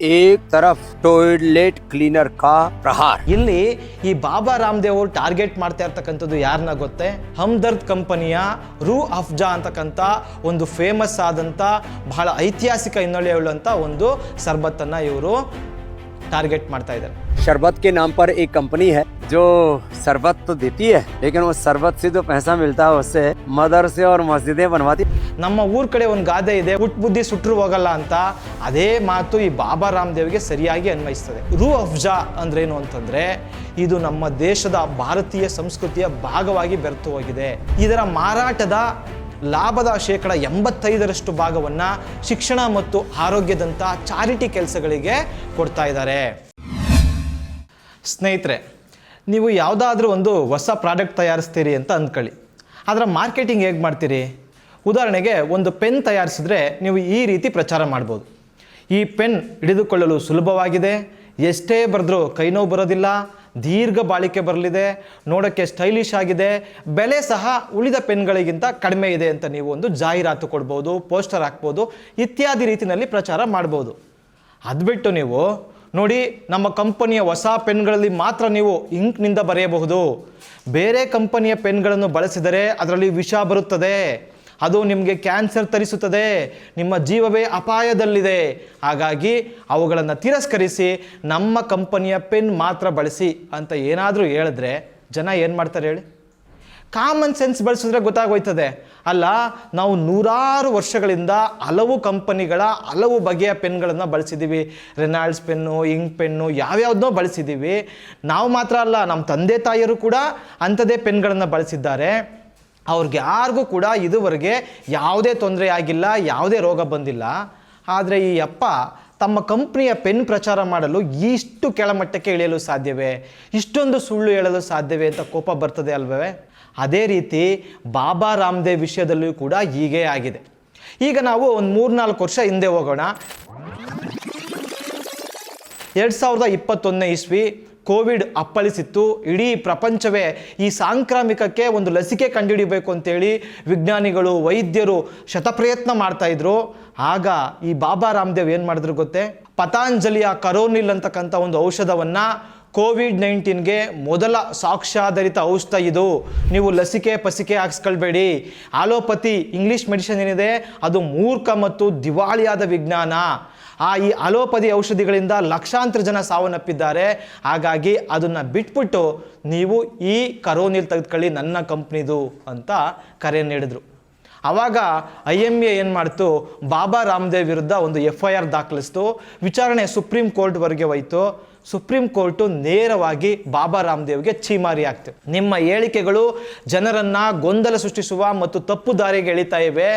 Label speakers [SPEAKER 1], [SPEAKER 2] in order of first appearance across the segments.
[SPEAKER 1] ಏಕ್ ತರಫ್ ಟೋಯ್ಲೆಟ್ cleaner ಕಾ ಪ್ರಹಾರ್
[SPEAKER 2] ಇಲ್ಲಿ ಈ ಬಾಬಾ ರಾಮದೇವ್ ಅವರು ಟಾರ್ಗೆಟ್ ಮಾಡ್ತಾ ಇರ್ತಕ್ಕಂಥದ್ದು ಯಾರನ್ನ ಗೊತ್ತೇ? ಹಮ್ದರ್ದ್ ಕಂಪನಿಯ ರೂ ಅಫ್ಜಾ ಅಂತಕ್ಕಂಥ ಒಂದು ಫೇಮಸ್ ಆದಂಥ ಬಹಳ ಐತಿಹಾಸಿಕ ಹಿನ್ನೆಲೆ ಹೇಳುವಂಥ ಒಂದು ಸರ್ಬತ್ತನ್ನು ಇವರು ಟಾರ್ಗೆಟ್ ಮಾಡ್ತಾ ಇದ್ದಾರೆ.
[SPEAKER 1] ಶರ್ಬತ್ ಕೆ ನಾಮ್ ಪರ್ ಏಕ್ ಕಂಪನಿ ಹೈ. जो शरबत तो देती है लेकिन वो शरबत से जो पैसा मिलता है उससे मदरसे और मस्जिदें बनवाती
[SPEAKER 2] ನಮ್ಮ ಊರ್ ಕಡೆ ಒಂದು ಗಾದೆ ಇದೆ ಹುಟ್ ಬುದ್ಧಿ ಸುಟ್ರು ಹೋಗಲ್ಲ ಅಂತ ಅದೇ ಮಾತು ಈ ಬಾಬಾ ರಾಮದೇವ್ಗೆ ಸರಿಯಾಗಿ ಅನ್ವಯಿಸ್ತದೆ ರೂ ಅಫ್ಜಾ ಅಂದ್ರೇನು ಅಂತಂದ್ರೆ ಇದು ನಮ್ಮ ದೇಶದ ಭಾರತೀಯ ಸಂಸ್ಕೃತಿಯ ಭಾಗವಾಗಿ ಬೆರೆತು ಹೋಗಿದೆ ಇದರ ಮಾರಾಟದ ಲಾಭದ ಶೇಕಡ ಎಂಬತ್ತೈದರಷ್ಟು ಭಾಗವನ್ನ ಶಿಕ್ಷಣ ಮತ್ತು ಆರೋಗ್ಯದಂಥ ಚಾರಿಟಿ ಕೆಲಸಗಳಿಗೆ ಕೊಡ್ತಾ ಇದ್ದಾರೆ ಸ್ನೇಹಿತರೆ ನೀವು ಯಾವುದಾದ್ರೂ ಒಂದು ಹೊಸ ಪ್ರಾಡಕ್ಟ್ ತಯಾರಿಸ್ತೀರಿ ಅಂತ ಅಂದ್ಕೊಳ್ಳಿ. ಅದರ ಮಾರ್ಕೆಟಿಂಗ್ ಹೇಗೆ ಮಾಡ್ತೀರಿ? ಉದಾಹರಣೆಗೆ ಒಂದು ಪೆನ್ ತಯಾರಿಸಿದ್ರೆ ನೀವು ಈ ರೀತಿ ಪ್ರಚಾರ ಮಾಡ್ಬೋದು. ಈ ಪೆನ್ ಹಿಡಿದುಕೊಳ್ಳಲು ಸುಲಭವಾಗಿದೆ. ಎಷ್ಟೇ ಬರೆದ್ರೂ ಕೈ ನೋವು ಬರೋದಿಲ್ಲ, ದೀರ್ಘ ಬಾಳಿಕೆ ಬರಲಿದೆ, ನೋಡೋಕ್ಕೆ ಸ್ಟೈಲಿಶ್ ಆಗಿದೆ, ಬೆಲೆ ಸಹ ಉಳಿದ ಪೆನ್ಗಳಿಗಿಂತ ಕಡಿಮೆ ಇದೆ ಅಂತ ನೀವು ಒಂದು ಜಾಹೀರಾತು ಕೊಡ್ಬೋದು, ಪೋಸ್ಟರ್ ಹಾಕ್ಬೋದು, ಇತ್ಯಾದಿ ರೀತಿಯಲ್ಲಿ ಪ್ರಚಾರ ಮಾಡ್ಬೋದು. ಅದು ಬಿಟ್ಟು ನೀವು ನೋಡಿ, ನಮ್ಮ ಕಂಪನಿಯ ಹೊಸ ಪೆನ್ಗಳಲ್ಲಿ ಮಾತ್ರ ನೀವು ಇಂಕ್ನಿಂದ ಬರೆಯಬಹುದು. ಬೇರೆ ಕಂಪನಿಯ ಪೆನ್ಗಳನ್ನು ಬಳಸಿದರೆ ಅದರಲ್ಲಿ ವಿಷ ಬರುತ್ತದೆ. ಅದು ನಿಮಗೆ ಕ್ಯಾನ್ಸರ್ ತರಿಸುತ್ತದೆ. ನಿಮ್ಮ ಜೀವವೇ ಅಪಾಯದಲ್ಲಿದೆ. ಹಾಗಾಗಿ ಅವುಗಳನ್ನು ತಿರಸ್ಕರಿಸಿ ನಮ್ಮ ಕಂಪನಿಯ ಪೆನ್ ಮಾತ್ರ ಬಳಸಿ ಅಂತ ಏನಾದರೂ ಹೇಳಿದ್ರೆ ಜನ ಏನು ಮಾಡ್ತಾರೆ ಹೇಳಿ? ಕಾಮನ್ ಸೆನ್ಸ್ ಬಳಸಿದ್ರೆ ಗೊತ್ತಾಗೋಯ್ತದೆ. ಅಲ್ಲ, ನಾವು ನೂರಾರು ವರ್ಷಗಳಿಂದ ಹಲವು ಕಂಪನಿಗಳ, ಹಲವು ಬಗೆಯ ಪೆನ್ಗಳನ್ನು ಬಳಸಿದ್ದೀವಿ ರೆನಾಲ್ಡ್ಸ್ ಪೆನ್ನು ಇಂಕ್ ಪೆನ್ನು ಯಾವ್ಯಾವುದನ್ನೋ ಬಳಸಿದ್ದೀವಿ ನಾವು ಮಾತ್ರ ಅಲ್ಲ ನಮ್ಮ ತಂದೆ ತಾಯಿಯರು ಕೂಡ ಅಂಥದ್ದೇ ಪೆನ್ಗಳನ್ನು ಬಳಸಿದ್ದಾರೆ. ಅವ್ರಿಗೆ ಯಾರಿಗೂ ಕೂಡ ಇದುವರೆಗೆ ಯಾವುದೇ ತೊಂದರೆ ಆಗಿಲ್ಲ, ಯಾವುದೇ ರೋಗ ಬಂದಿಲ್ಲ. ಆದರೆ ಈ ಅಪ್ಪ ತಮ್ಮ ಕಂಪ್ನಿಯ ಪೆನ್ ಪ್ರಚಾರ ಮಾಡಲು ಇಷ್ಟು ಕೆಳಮಟ್ಟಕ್ಕೆ ಇಳಿಯಲು ಸಾಧ್ಯವೇ? ಇಷ್ಟೊಂದು ಸುಳ್ಳು ಹೇಳಲು ಸಾಧ್ಯವೇ ಅಂತ ಕೋಪ ಬರ್ತದೆ ಅಲ್ವೇ? ಅದೇ ರೀತಿ ಬಾಬಾ ರಾಮದೇವ್ ವಿಷಯದಲ್ಲೂ ಕೂಡ ಹೀಗೇ ಆಗಿದೆ. ಈಗ ನಾವು ಒಂದು ಮೂರ್ನಾಲ್ಕು ವರ್ಷ ಹಿಂದೆ ಹೋಗೋಣ. ಎರಡು ಸಾವಿರದ ಇಪ್ಪತ್ತೊಂದನೇ ಇಸ್ವಿ ಕೋವಿಡ್ ಅಪ್ಪಳಿಸಿತ್ತು. ಇಡೀ ಪ್ರಪಂಚವೇ ಈ ಸಾಂಕ್ರಾಮಿಕಕ್ಕೆ ಒಂದು ಲಸಿಕೆ ಕಂಡುಹಿಡಿಬೇಕು ಅಂತೇಳಿ ವಿಜ್ಞಾನಿಗಳು, ವೈದ್ಯರು ಶತಪ್ರಯತ್ನ ಮಾಡ್ತಾಯಿದ್ರು ಆಗ ಈ ಬಾಬಾ ರಾಮದೇವ್ ಏನು ಮಾಡಿದ್ರು ಗೊತ್ತೇ? ಪತಾಂಜಲಿಯ ಕರೋನಿಲ್ ಅಂತಕ್ಕಂಥ ಒಂದು ಔಷಧವನ್ನು ಕೋವಿಡ್ ನೈನ್ಟೀನ್ಗೆ ಮೊದಲ ಸಾಕ್ಷ್ಯಾಧಾರಿತ ಔಷಧ ಇದು. ನೀವು ಲಸಿಕೆ ಪಸಿಕೆ ಹಾಕ್ಸ್ಕೊಳ್ಬೇಡಿ. ಆಲೋಪತಿ ಇಂಗ್ಲೀಷ್ ಮೆಡಿಸಿನ್ ಏನಿದೆ, ಅದು ಮೂರ್ಖ ಮತ್ತು ದಿವಾಳಿಯಾದ ವಿಜ್ಞಾನ. ಆ ಈ ಅಲೋಪತಿ ಔಷಧಿಗಳಿಂದ ಲಕ್ಷಾಂತರ ಜನ ಸಾವನ್ನಪ್ಪಿದ್ದಾರೆ. ಹಾಗಾಗಿ ಅದನ್ನು ಬಿಟ್ಬಿಟ್ಟು ನೀವು ಈ ಕರೋನಿಲ್ ತೆಗೆದುಕೊಳ್ಳಿ ನನ್ನ ಕಂಪ್ನಿದು ಅಂತ ಕರೆ ನೀಡಿದ್ರು. ಆವಾಗ ಐ ಎಂ ಎ ಏನು ಮಾಡ್ತು, ಬಾಬಾ ರಾಮದೇವ್ ವಿರುದ್ಧ ಒಂದು ಎಫ್ ಐ ಆರ್ ದಾಖಲಿಸ್ತು. ವಿಚಾರಣೆ ಸುಪ್ರೀಂ ಕೋರ್ಟ್ವರೆಗೆ ಹೋಯಿತು. ಸುಪ್ರೀಂ ಕೋರ್ಟು ನೇರವಾಗಿ ಬಾಬಾ ರಾಮದೇವ್ಗೆ ಛೀಮಾರಿ ಆಗ್ತು ನಿಮ್ಮ ಹೇಳಿಕೆಗಳು ಜನರನ್ನ ಗೊಂದಲ ಸೃಷ್ಟಿಸುವ ಮತ್ತು ತಪ್ಪು ದಾರಿಗೆ ಎಳಿತಾ ಇವೆ.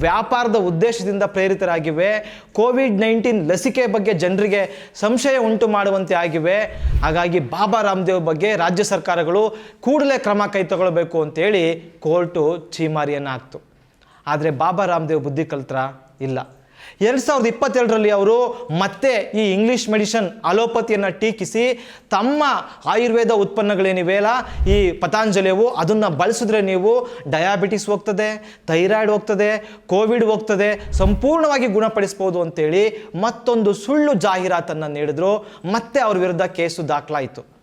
[SPEAKER 2] ವ್ಯಾಪಾರದ ಉದ್ದೇಶದಿಂದ ಪ್ರೇರಿತರಾಗಿವೆ. ಕೋವಿಡ್ ನೈನ್ಟೀನ್ ಲಸಿಕೆ ಬಗ್ಗೆ ಜನರಿಗೆ ಸಂಶಯ ಉಂಟು ಮಾಡುವಂತೆ ಆಗಿವೆ. ಹಾಗಾಗಿ ಬಾಬಾ ರಾಮದೇವ್ ಬಗ್ಗೆ ರಾಜ್ಯ ಸರ್ಕಾರಗಳು ಕೂಡಲೇ ಕ್ರಮ ಕೈ ತಗೊಳ್ಬೇಕು ಅಂತೇಳಿ ಕೋರ್ಟು ಛೀಮಾರಿಯನ್ನು ಹಾಕ್ತು. ಆದರೆ ಬಾಬಾ ರಾಮದೇವ್ ಬುದ್ಧಿ ಕಲ್ತ್ರ ಇಲ್ಲ. ಎರಡು ಸಾವಿರದ ಇಪ್ಪತ್ತೆರಡರಲ್ಲಿ ಅವರು ಮತ್ತೆ ಈ ಇಂಗ್ಲೀಷ್ ಮೆಡಿಷನ್ ಅಲೋಪತಿಯನ್ನು ಟೀಕಿಸಿ ತಮ್ಮ ಆಯುರ್ವೇದ ಉತ್ಪನ್ನಗಳೇನಿವೆಯಲ್ಲ ಈ ಪತಾಂಜಲಿಯವು ಅದನ್ನು ಬಳಸಿದ್ರೆ ನೀವು ಡಯಾಬಿಟಿಸ್ ಹೋಗ್ತದೆ, ಥೈರಾಯ್ಡ್ ಹೋಗ್ತದೆ, ಕೋವಿಡ್ ಹೋಗ್ತದೆ, ಸಂಪೂರ್ಣವಾಗಿ ಗುಣಪಡಿಸ್ಬೋದು ಅಂತೇಳಿ ಮತ್ತೊಂದು ಸುಳ್ಳು ಜಾಹೀರಾತನ್ನು ನೀಡಿದ್ರು. ಮತ್ತೆ ಅವ್ರ ವಿರುದ್ಧ ಕೇಸು ದಾಖಲಾಯಿತು.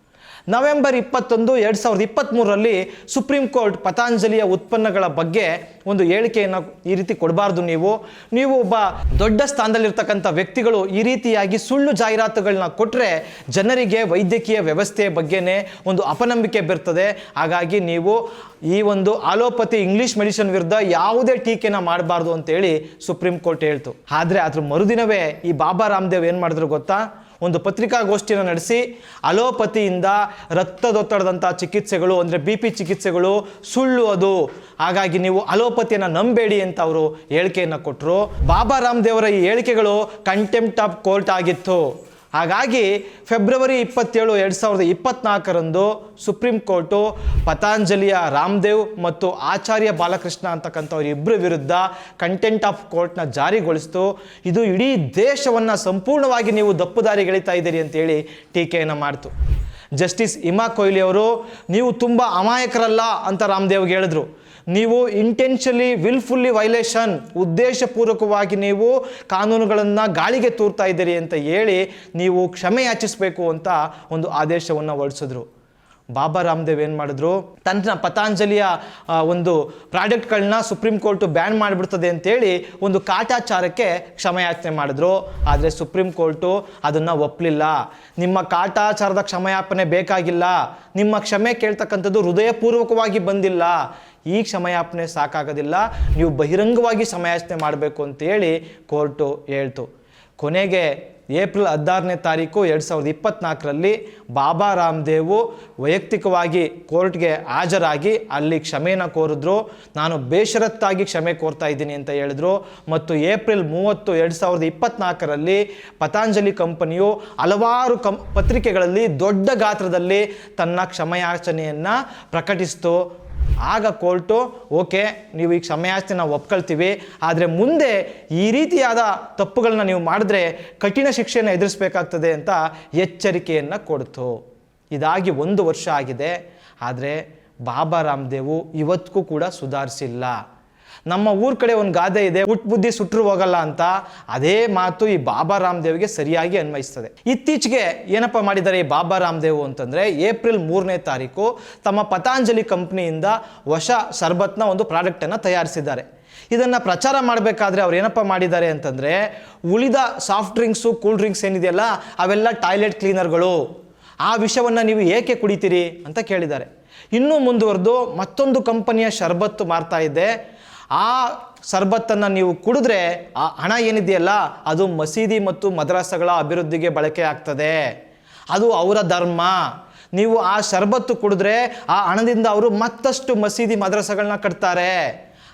[SPEAKER 2] ನವೆಂಬರ್ ಇಪ್ಪತ್ತೊಂದು ಎರಡು ಸಾವಿರದ ಇಪ್ಪತ್ತ್ಮೂರರಲ್ಲಿ ಸುಪ್ರೀಂ ಕೋರ್ಟ್ ಪತಾಂಜಲಿಯ ಉತ್ಪನ್ನಗಳ ಬಗ್ಗೆ ಒಂದು ಹೇಳಿಕೆಯನ್ನು ಈ ರೀತಿ ಕೊಡಬಾರ್ದು ನೀವು. ನೀವು ಒಬ್ಬ ದೊಡ್ಡ ಸ್ಥಾನದಲ್ಲಿರ್ತಕ್ಕಂಥ ವ್ಯಕ್ತಿಗಳು ಈ ರೀತಿಯಾಗಿ ಸುಳ್ಳು ಜಾಹೀರಾತುಗಳನ್ನ ಕೊಟ್ಟರೆ ಜನರಿಗೆ ವೈದ್ಯಕೀಯ ವ್ಯವಸ್ಥೆಯ ಬಗ್ಗೆನೇ ಒಂದು ಅಪನಂಬಿಕೆ ಬರ್ತದೆ. ಹಾಗಾಗಿ ನೀವು ಈ ಒಂದು ಆಲೋಪತಿ ಇಂಗ್ಲಿಷ್ ಮೆಡಿಸಿನ್ ವಿರುದ್ಧ ಯಾವುದೇ ಟೀಕೆನ ಮಾಡಬಾರ್ದು ಅಂತೇಳಿ ಸುಪ್ರೀಂ ಕೋರ್ಟ್ ಹೇಳ್ತು. ಆದರೆ ಅದ್ರ ಮರುದಿನವೇ ಈ ಬಾಬಾ ರಾಮದೇವ್ ಏನು ಮಾಡಿದ್ರು ಗೊತ್ತಾ? ಒಂದು ಪತ್ರಿಕಾಗೋಷ್ಠಿಯನ್ನು ನಡೆಸಿ ಅಲೋಪತಿಯಿಂದ ರಕ್ತದೊತ್ತಡದಂಥ ಚಿಕಿತ್ಸೆಗಳು, ಅಂದರೆ ಬಿ ಪಿ ಚಿಕಿತ್ಸೆಗಳು ಸುಳ್ಳು ಅದು ಹಾಗಾಗಿ ನೀವು ಅಲೋಪತಿಯನ್ನು ನಂಬೇಡಿ ಅಂತ ಅವರು ಹೇಳಿಕೆಯನ್ನು ಕೊಟ್ಟರು ಬಾಬಾ ರಾಮದೇವರ ಈ ಹೇಳಿಕೆಗಳು ಕಂಟೆಂಪ್ಟ್ ಆಫ್ ಕೋರ್ಟ್ ಆಗಿತ್ತು. ಹಾಗಾಗಿ ಫೆಬ್ರವರಿ ಇಪ್ಪತ್ತೇಳು ಎರಡು ಸಾವಿರದ ಇಪ್ಪತ್ನಾಲ್ಕರಂದು ಸುಪ್ರೀಂ ಕೋರ್ಟು ಪತಾಂಜಲಿಯ ರಾಮದೇವ್ ಮತ್ತು ಆಚಾರ್ಯ ಬಾಲಕೃಷ್ಣ ಅಂತಕ್ಕಂಥವ್ರ ಇಬ್ಬರ ವಿರುದ್ಧ ಕಂಟೆಂಟ್ ಆಫ್ ಕೋರ್ಟ್ನ ಜಾರಿಗೊಳಿಸ್ತು. ಇದು ಇಡೀ ದೇಶವನ್ನು ಸಂಪೂರ್ಣವಾಗಿ ನೀವು ದಪ್ಪುದಾರಿಗೆಳಿತಾ ಇದ್ದೀರಿ ಅಂತೇಳಿ ಟೀಕೆಯನ್ನು ಮಾಡ್ತು. ಜಸ್ಟಿಸ್ ಇಮಾ ಕೊಹ್ಲಿ ಅವರು, ನೀವು ತುಂಬ ಅಮಾಯಕರಲ್ಲ ಅಂತ ರಾಮದೇವ್ಗೆ ಹೇಳಿದ್ರು. ನೀವು ಇಂಟೆನ್ಷಲಿ ವಿಲ್ಫುಲ್ಲಿ ವೈಲೇಷನ್ ಉದ್ದೇಶಪೂರ್ವಕವಾಗಿ ನೀವು ಕಾನೂನುಗಳನ್ನು ಗಾಳಿಗೆ ತೂರ್ತಾ ಇದ್ದೀರಿ ಅಂತ ಹೇಳಿ ನೀವು ಕ್ಷಮೆ ಯಾಚಿಸಬೇಕು ಅಂತ ಒಂದು ಆದೇಶವನ್ನು ಹೊರಡಿಸಿದ್ರು. ಬಾಬಾ ರಾಮದೇವ್ ಏನು ಮಾಡಿದ್ರು? ತನ್ನ ಪತಾಂಜಲಿಯ ಒಂದು ಪ್ರಾಡಕ್ಟ್ಗಳನ್ನ ಸುಪ್ರೀಂ ಕೋರ್ಟು ಬ್ಯಾನ್ ಮಾಡಿಬಿಡ್ತದೆ ಅಂತೇಳಿ ಒಂದು ಕಾಟಾಚಾರಕ್ಕೆ ಕ್ಷಮಯಾಚನೆ ಮಾಡಿದ್ರು. ಆದರೆ ಸುಪ್ರೀಂ ಕೋರ್ಟು ಅದನ್ನು ಒಪ್ಪಲಿಲ್ಲ ನಿಮ್ಮ ಕಾಟಾಚಾರದ ಕ್ಷಮಯಾಪನೆ ಬೇಕಾಗಿಲ್ಲ. ನಿಮ್ಮ ಕ್ಷಮೆ ಕೇಳ್ತಕ್ಕಂಥದ್ದು ಹೃದಯಪೂರ್ವಕವಾಗಿ ಬಂದಿಲ್ಲ. ಈ ಕ್ಷಮಯಾಪನೆ ಸಾಕಾಗೋದಿಲ್ಲ. ನೀವು ಬಹಿರಂಗವಾಗಿ ಸಮಯಾಚನೆ ಮಾಡಬೇಕು ಅಂತೇಳಿ ಕೋರ್ಟು ಹೇಳ್ತು. ಕೊನೆಗೆ ಏಪ್ರಿಲ್ ಹದಿನಾರನೇ ತಾರೀಕು ಎರಡು ಸಾವಿರದ ಇಪ್ಪತ್ನಾಲ್ಕರಲ್ಲಿ ಬಾಬಾ ರಾಮದೇವು ವೈಯಕ್ತಿಕವಾಗಿ ಕೋರ್ಟ್ಗೆ ಹಾಜರಾಗಿ ಅಲ್ಲಿ ಕ್ಷಮೆನ ಕೋರಿದ್ರು. ನಾನು ಬೇಷರತ್ತಾಗಿ ಕ್ಷಮೆ ಕೋರ್ತಾ ಇದ್ದೀನಿ ಅಂತ ಹೇಳಿದ್ರು. ಮತ್ತು ಏಪ್ರಿಲ್ ಮೂವತ್ತು ಎರಡು ಸಾವಿರದ ಇಪ್ಪತ್ನಾಲ್ಕರಲ್ಲಿ ಪತಾಂಜಲಿ ಕಂಪನಿಯು ಹಲವಾರು ಕಂ, ಪತ್ರಿಕೆಗಳಲ್ಲಿ ದೊಡ್ಡ ಗಾತ್ರದಲ್ಲಿ ತನ್ನ ಕ್ಷಮೆಯಾಚನೆಯನ್ನು ಪ್ರಕಟಿಸಿತು. ಆಗ ಕೋರ್ಟು, ಓಕೆ, ನೀವು ಈ ಸಮಯಾಸ್ತಿ ನಾವು ಒಪ್ಕೊಳ್ತೀವಿ, ಆದರೆ ಮುಂದೆ ಈ ರೀತಿಯಾದ ತಪ್ಪುಗಳನ್ನ ನೀವು ಮಾಡಿದ್ರೆ ಕಠಿಣ ಶಿಕ್ಷೆಯನ್ನು ಎದುರಿಸಬೇಕಾಗ್ತದೆ ಅಂತ ಎಚ್ಚರಿಕೆಯನ್ನು ಕೊಡ್ತು. ಇದಾಗಿ ಒಂದು ವರ್ಷ ಆಗಿದೆ, ಆದರೆ ಬಾಬಾ ರಾಮದೇವು ಇವತ್ತಿಗೂ ಕೂಡ ಸುಧಾರಿಸಿಲ್ಲ. ನಮ್ಮ ಊರ್ ಕಡೆ ಒಂದು ಗಾದೆ ಇದೆ, ಹುಟ್ ಬುದ್ಧಿ ಸುಟ್ಟರು ಹೋಗಲ್ಲ ಅಂತ ಅದೇ ಮಾತು ಈ ಬಾಬಾ ರಾಮದೇವ್ಗೆ ಸರಿಯಾಗಿ ಅನ್ವಯಿಸ್ತದೆ. ಇತ್ತೀಚೆಗೆ ಏನಪ್ಪ ಮಾಡಿದ್ದಾರೆ ಈ ಬಾಬಾ ರಾಮದೇವ್ ಅಂತಂದ್ರೆ ಏಪ್ರಿಲ್ ಮೂರನೇ ತಾರೀಕು ತಮ್ಮ ಪತಾಂಜಲಿ ಕಂಪ್ನಿಯಿಂದ ಹೊಸ ಶರ್ಬತ್ನ ಒಂದು ಪ್ರಾಡಕ್ಟನ್ನು ತಯಾರಿಸಿದ್ದಾರೆ. ಇದನ್ನು ಪ್ರಚಾರ ಮಾಡಬೇಕಾದ್ರೆ ಅವ್ರು ಏನಪ್ಪ ಮಾಡಿದ್ದಾರೆ ಅಂತಂದರೆ ಉಳಿದ ಸಾಫ್ಟ್ ಡ್ರಿಂಕ್ಸು, ಕೂಲ್ ಡ್ರಿಂಕ್ಸ್ ಏನಿದೆಯಲ್ಲ ಅವೆಲ್ಲ ಟಾಯ್ಲೆಟ್ ಕ್ಲೀನರ್ಗಳು. ಆ ವಿಷವನ್ನು ನೀವು ಏಕೆ ಕುಡಿತೀರಿ ಅಂತ ಕೇಳಿದ್ದಾರೆ. ಇನ್ನೂ ಮುಂದುವರೆದು ಮತ್ತೊಂದು ಕಂಪನಿಯ ಶರ್ಬತ್ತು ಮಾರ್ತಾ ಇದೆ. ಆ ಸರ್ಬತ್ತನ್ನು ನೀವು ಕುಡಿದ್ರೆ ಆ ಹಣ ಏನಿದೆಯಲ್ಲ, ಅದು ಮಸೀದಿ ಮತ್ತು ಮದ್ರಾಸಗಳ ಅಭಿವೃದ್ಧಿಗೆ ಬಳಕೆ ಆಗ್ತದೆ. ಅದು ಅವರ ಧರ್ಮ. ನೀವು ಆ ಶರ್ಬತ್ತು ಕುಡಿದ್ರೆ ಆ ಹಣದಿಂದ ಅವರು ಮತ್ತಷ್ಟು ಮಸೀದಿ ಮದ್ರಸಗಳನ್ನ ಕಟ್ತಾರೆ.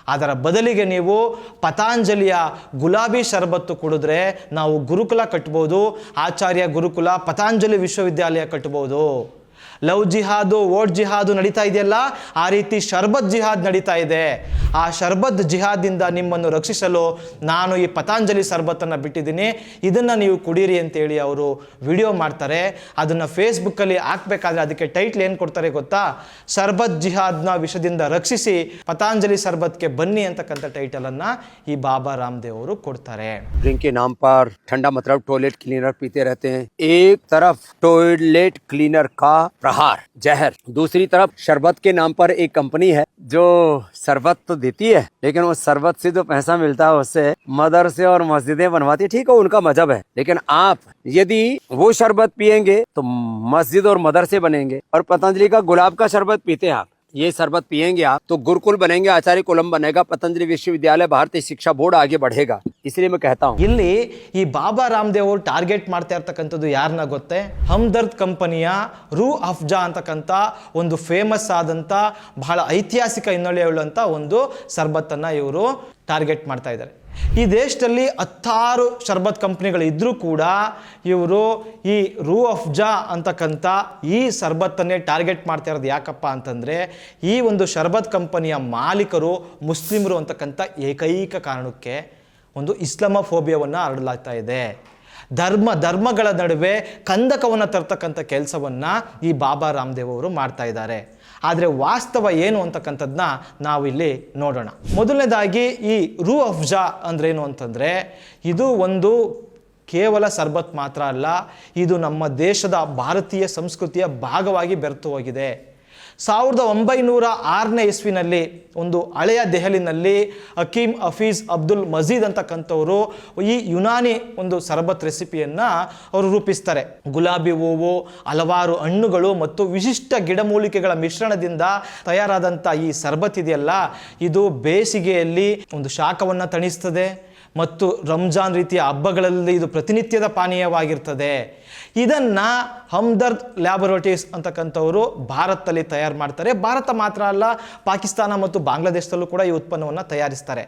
[SPEAKER 2] ಅದರ ಬದಲಿಗೆ ನೀವು ಪತಾಂಜಲಿಯ ಗುಲಾಬಿ ಶರಬತ್ತು ಕುಡಿದ್ರೆ ನಾವು ಗುರುಕುಲ ಕಟ್ಬೋದು, ಆಚಾರ್ಯ ಗುರುಕುಲ ಪತಾಂಜಲಿ ವಿಶ್ವವಿದ್ಯಾಲಯ ಕಟ್ಬೋದು. ಲವ್ ಜಿಹಾದು ಓಟ್ ಜಿಹಾದು ನಡೀತಾ ಇದೆಯಲ್ಲ ಆ ರೀತಿ ಶರ್ಬತ್ ಜಿಹಾದ್ ನಡೀತಾ ಇದೆ ಆ ಶರ್ಬತ್ ಜಿಹಾದಿಂದ ನಿಮ್ಮನ್ನು ರಕ್ಷಿಸಲು ನಾನು ಈ ಪತಾಂಜಲಿ ಶರ್ಬತ್ತನ್ನು ಬಿಟ್ಟಿದ್ದೀನಿ ಇದನ್ನು ನೀವು ಕುಡೀರಿ ಅಂತೇಳಿ ಅವರು ವಿಡಿಯೋ ಮಾಡ್ತಾರೆ ಅದನ್ನು ಫೇಸ್ಬುಕ್ಕಲ್ಲಿ ಹಾಕ್ಬೇಕಾದ್ರೆ ಅದಕ್ಕೆ ಟೈಟ್ಲ್ ಏನು ಕೊಡ್ತಾರೆ ಗೊತ್ತಾ ಶರ್ಬತ್ ಜಿಹಾದ್ನ ವಿಷದಿಂದ ರಕ್ಷಿಸಿ ಪತಾಂಜಲಿ ಶರ್ಬತ್ಗೆ ಬನ್ನಿ ಅಂತಕ್ಕಂಥ ಟೈಟಲನ್ನು ಈ ಬಾಬಾ ರಾಮದೇವ್ ಅವರು ಕೊಡ್ತಾರೆ
[SPEAKER 1] ड्रिंक के नाम पर ठंडा मतलब टॉयलेट क्लीनर पीते रहते हैं एक तरफ टॉयलेट क्लीनर का प्रहार, जहर। दूसरी तरफ़, शरबत के नाम पर एक कंपनी है, जो शरबत तो देती है, लेकिन उस शरबत से जो पैसा मिलता है उससे मदरसे और मस्जिदें बनवाती है। ठीक है, उनका मज़हब है। लेकिन आप, यदि वो शरबत पियेंगे तो मस्जिद और मदरसे बनेंगे। और पतंजलि का गुलाब का शरबत पीते हैं आप। ये शरबत पियेंगे आप तो गुरुकुल बनेंगे आचार्य कुलम बनेगा पतंजलि विश्वविद्यालय भारतीय शिक्षा बोर्ड आगे बढ़ेगा इसलिए मैं कहता हूँ
[SPEAKER 2] ಇಲ್ಲಿ ಈ ಬಾಬಾ ರಾಮದೇವ್ ಅವರು ಟಾರ್ಗೆಟ್ ಮಾಡ್ತಾ ಇರ್ತಕ್ಕಂಥದ್ದು ಯಾರನ್ನ ಗೊತ್ತೇ ಹಮ್ದರ್ದ್ ಕಂಪನಿಯ ರೂ ಅಫ್ಜಾ ಅಂತಕ್ಕಂಥ ಒಂದು ಫೇಮಸ್ ಆದಂಥ ಬಹಳ ಐತಿಹಾಸಿಕ ಹಿನ್ನೆಲೆಯುಳ್ಳಂಥ ಒಂದು ಸರ್ಬತ್ತನ್ನು ಇವರು ಟಾರ್ಗೆಟ್ ಮಾಡ್ತಾ ಇದ್ದಾರೆ ಈ ದೇಶದಲ್ಲಿ ಹತ್ತಾರು ಶರ್ಬತ್ ಕಂಪ್ನಿಗಳಿದ್ದರೂ ಕೂಡ ಇವರು ಈ ರೂ ಅಫ್ಜಾ ಅಂತಕ್ಕಂಥ ಈ ಶರ್ಬತ್ತನ್ನೇ ಟಾರ್ಗೆಟ್ ಮಾಡ್ತಾ ಇರೋದು ಯಾಕಪ್ಪ ಅಂತಂದರೆ ಈ ಒಂದು ಶರ್ಬತ್ ಕಂಪನಿಯ ಮಾಲೀಕರು ಮುಸ್ಲಿಮರು ಅಂತಕ್ಕಂಥ ಏಕೈಕ ಕಾರಣಕ್ಕೆ ಒಂದು ಇಸ್ಲಾಮಫೋಬಿಯಾವನ್ನು ಹರಡಲಾಗ್ತಾ ಇದೆ. ಧರ್ಮ, ಧರ್ಮಗಳ ನಡುವೆ ಕಂದಕವನ್ನು ತರ್ತಕ್ಕಂಥ ಕೆಲಸವನ್ನು ಈ ಬಾಬಾ ರಾಮದೇವ್ ಅವರು ಮಾಡ್ತಾ ಇದ್ದಾರೆ. ಆದರೆ ವಾಸ್ತವ ಏನು ಅಂತಕ್ಕಂಥದ್ದನ್ನ ನಾವು ಇಲ್ಲಿ ನೋಡೋಣ. ಮೊದಲನೇದಾಗಿ ಈ ರೂ ಅಫ್ಜಾ ಅಂದ್ರೇನು ಅಂತಂದರೆ, ಇದು ಒಂದು ಕೇವಲ ಸರ್ಬತ್ ಮಾತ್ರ ಅಲ್ಲ, ಇದು ನಮ್ಮ ದೇಶದ ಭಾರತೀಯ ಸಂಸ್ಕೃತಿಯ ಭಾಗವಾಗಿ ಬೆರೆತು ಹೋಗಿದೆ. ಸಾವಿರದ ಒಂಬೈನೂರ ಆರನೇ ಇಸ್ವಿನಲ್ಲಿ ಒಂದು ಹಳೆಯ ದೆಹಲಿನಲ್ಲಿ ಹಕೀಮ್ ಹಫೀಜ್ ಅಬ್ದುಲ್ ಮಜೀದ್ ಅಂತಕ್ಕಂಥವರು ಈ ಯುನಾನಿ ಒಂದು ಸರ್ಬತ್ ರೆಸಿಪಿಯನ್ನು ಅವರು ರೂಪಿಸ್ತಾರೆ. ಗುಲಾಬಿ ಹೂವು, ಹಲವಾರು ಹಣ್ಣುಗಳು ಮತ್ತು ವಿಶಿಷ್ಟ ಗಿಡಮೂಲಿಕೆಗಳ ಮಿಶ್ರಣದಿಂದ ತಯಾರಾದಂಥ ಈ ಸರ್ಬತ್ ಇದೆಯಲ್ಲ, ಇದು ಬೇಸಿಗೆಯಲ್ಲಿ ಒಂದು ಶಾಖವನ್ನು ತಣಿಸ್ತದೆ. ಮತ್ತು ರಂಜಾನ್ ರೀತಿಯ ಹಬ್ಬಗಳಲ್ಲಿ ಇದು ಪ್ರತಿನಿತ್ಯದ ಪಾನೀಯವಾಗಿರ್ತದೆ. ಇದನ್ನು ಹಮ್ದರ್ದ್ ಲ್ಯಾಬೊರೇಟರೀಸ್ ಅಂತಕ್ಕಂಥವರು ಭಾರತದಲ್ಲಿ ತಯಾರು ಮಾಡ್ತಾರೆ. ಭಾರತ ಮಾತ್ರ ಅಲ್ಲ, ಪಾಕಿಸ್ತಾನ ಮತ್ತು ಬಾಂಗ್ಲಾದೇಶದಲ್ಲೂ ಕೂಡ ಈ ಉತ್ಪನ್ನವನ್ನು ತಯಾರಿಸ್ತಾರೆ.